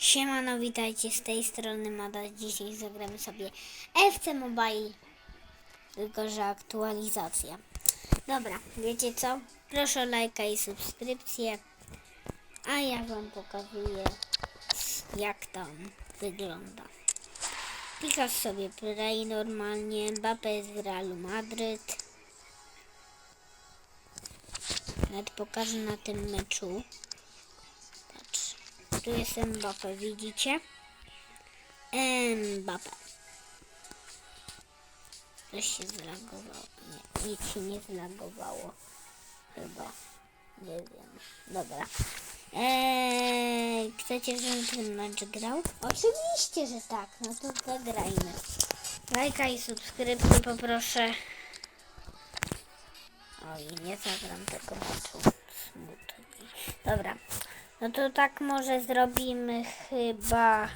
Siemano, witajcie z tej strony Mada. Dzisiaj zagramy sobie FC Mobile, tylko że aktualizacja. Dobra, wiecie co? Proszę o lajka i subskrypcję, a ja wam pokazuję jak tam wygląda. Pikasz sobie Play normalnie, Mbappé jest w Realu Madryt. Nawet pokażę na tym meczu. Tu jest Mbappé, widzicie? Mbappé. Coś się zlagowało. Nie, nic się nie zlagowało. Chyba. Nie wiem. Dobra. Eee, chcecie, żebym ten mecz grał? Oczywiście, że tak. No to zagrajmy. Lajka i subskrypcję poproszę. Oj, nie zagram tego meczu. Smutny. Dobra. No to tak może zrobimy chyba...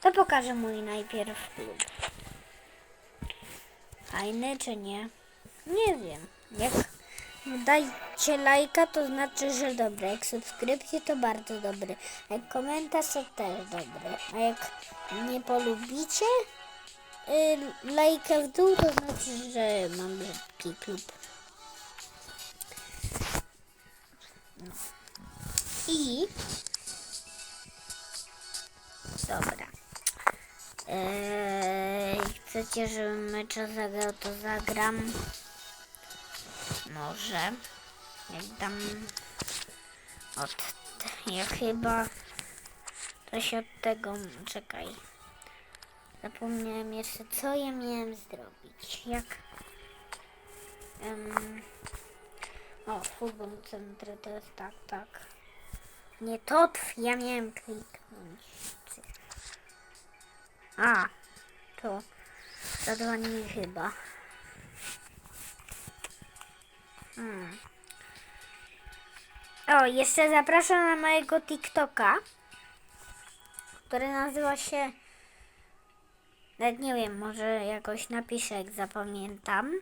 To pokażę mój najpierw klub. Fajny czy nie? Nie wiem. Jak dajcie lajka, to znaczy, że dobre. Jak subskrypcję, to bardzo dobry. Jak komentarz, to też dobry. A jak nie polubicie y, lajka w dół, to znaczy, że mam brzydki klub. I dobra. Eee, chcecie, żebym mecz zagrał, to zagram. Może. Jak dam od ja chyba coś od tego czekaj. Zapomniałem jeszcze co ja miałem zrobić. Jak em, o, futbol centry to jest tak, tak. Nie to, ja miałem kliknąć. A, to zadanie chyba. Hmm. O, jeszcze zapraszam na mojego TikToka, który nazywa się. Nawet nie wiem, może jakoś napiszę, jak zapamiętam.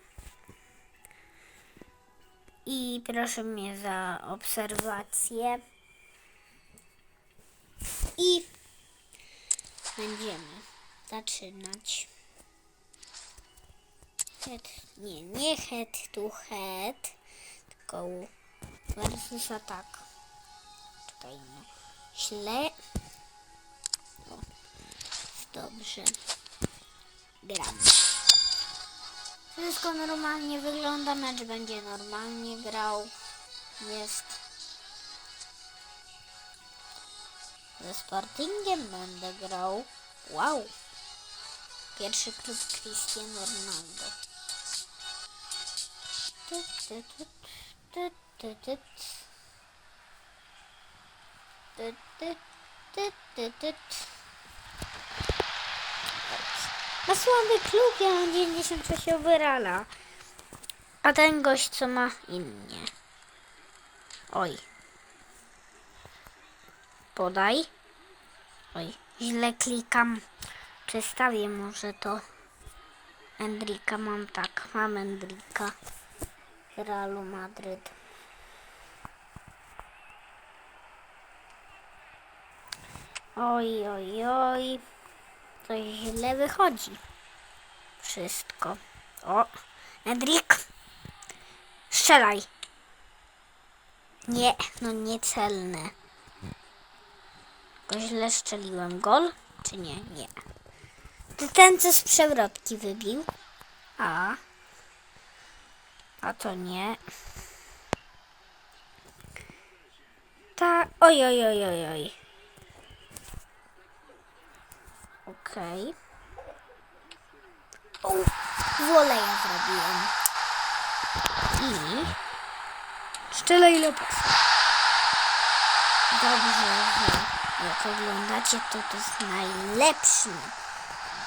I proszę mnie za obserwację. I będziemy zaczynać. Head, nie, nie head to head, tylko versus atak. Czekaj, no. Źle. O, dobrze. Gram. Wszystko normalnie wygląda, mecz będzie normalnie grał. Jest. Ze Sportingiem będę grał. Wow. Pierwszy klub Cristiano Ronaldo. Ty, ty, ty, ty, ty, ty. Ty, ty, ty, ty, ty. Ma słaby klub, ja mam 96 overalla. A ten gość co ma innie. Oj. Podaj. Oj, źle klikam. Przestawię może to. Endrika mam tak, mam Endrika. Realu Madryt. Oj, oj, oj. Coś źle wychodzi. Wszystko. O, Endrik. Strzelaj. Nie, no niecelne. Go źle strzeliłem. Gol? Czy nie? Nie. To ten, co z przewrotki wybił. A. A to nie. Ta. Oj, oj, oj, oj, oj. Okej. O, woleja zrobiłem. I. Szczelaj Lopez. Dobrze, że jak oglądacie, to to jest najlepszy.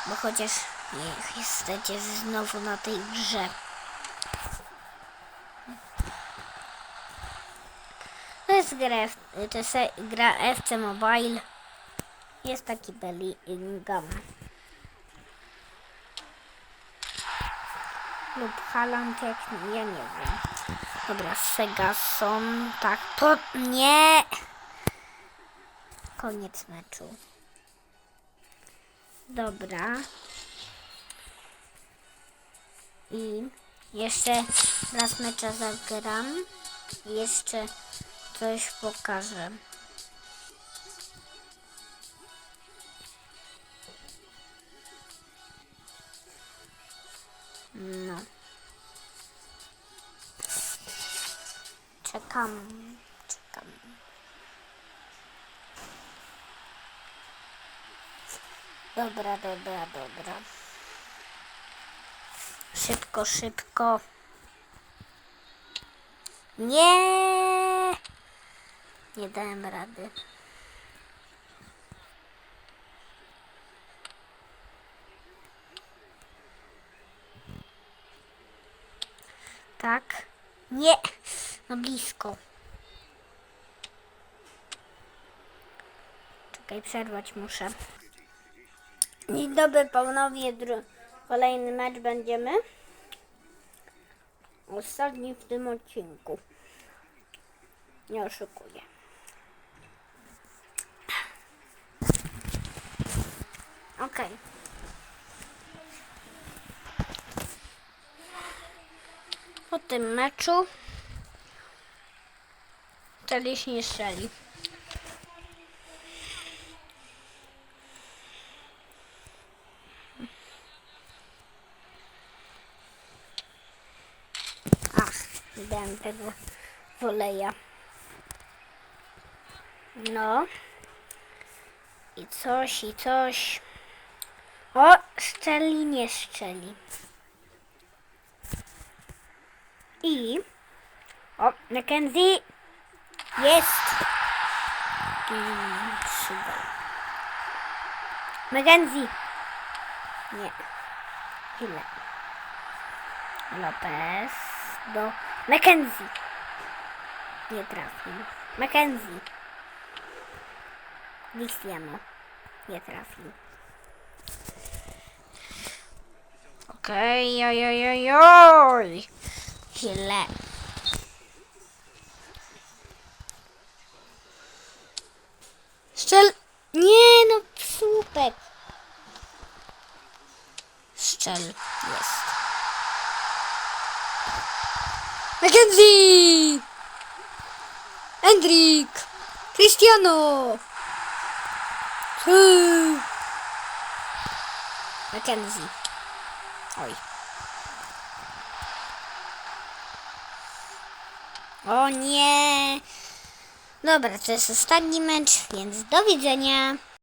Bo chociaż niech jesteście znowu na tej grze. To jest gra, to jest gra FC Mobile. Jest taki Bellingham. Lub Haaland, jak ja nie wiem. Dobra, Segason, tak, to nie. koniec meczu. Dobra. I jeszcze raz mecza zagram. Jeszcze coś pokażę. Czekam. Czekam. Dobra, dobra, dobra. Szybko, szybko. Nie! Nie dałem rady. Tak. Nie! No blisko. Czekaj, przerwać muszę. Dzień dobry panowie, kolejny mecz będziemy. Ostatni w tym odcinku. Nie oszukuję. Okej. Po tym meczu Taliś nie strzeli. Ach, dałem tego woleja. No. I coś, i coś. O, szczeli, nie szczeli. I... O, Mackenzie! Jest! Mackenzie! Nie. Źle. Lopez do Mackenzie. Nie trafił. Mackenzie. Cristiano. Nie trafił. Okej, oj, oj, oj, oj. Źle. Szczel... Nie no, słupek. Szczel jest. Mackenzie! Hendrik! Cristiano! Mackenzie. Oj. O nie! Dobra, to jest ostatni mecz, więc do widzenia.